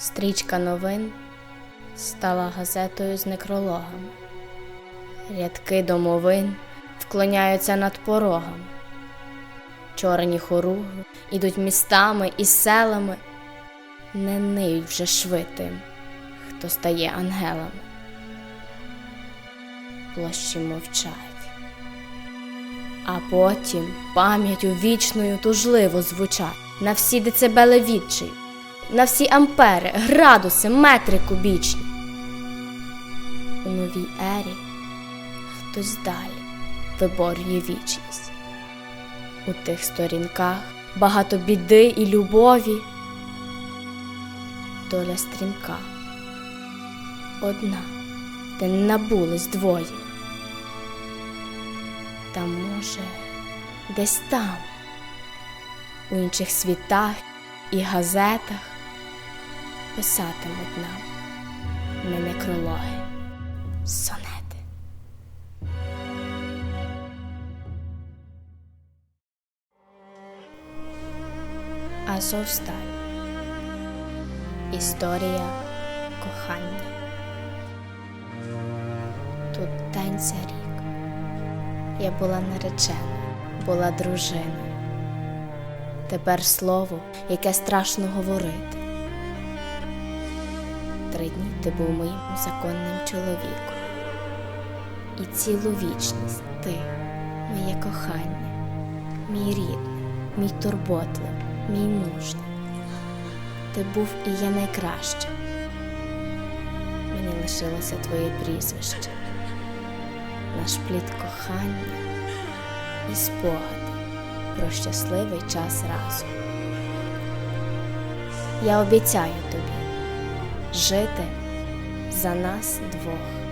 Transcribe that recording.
Стрічка новин стала газетою з некрологами. Рядки домовин вклоняються над порогами. Чорні хоруги ідуть містами і селами, не ниють вже шви тим, хто стає ангелами. Площі мовчать. А потім пам'ятю вічною тужливо звучать на всі децибели відчаю, на всі ампери, градуси, метри кубічні. У новій ері хтось далі виборює вічність. У тих сторінках багато біди і любові. Доля стрімка одна, де набулись двоє. Та може, десь там, у інших світах і газетах писатимуть нам не некрологи, сонети. Азовсталь. Історія кохання. Тут за рік. Я була наречена, була дружиною. Тепер слово, яке страшно говорити. Три дні ти був моїм законним чоловіком. І цілу вічність ти, моє кохання, мій рідний, мій турботливий, мій мужний. Ти був і є найкращим. Мені лишилося твоє прізвище, наш плід кохання і спогади про щасливий час разом. Я обіцяю тобі жити за нас двох.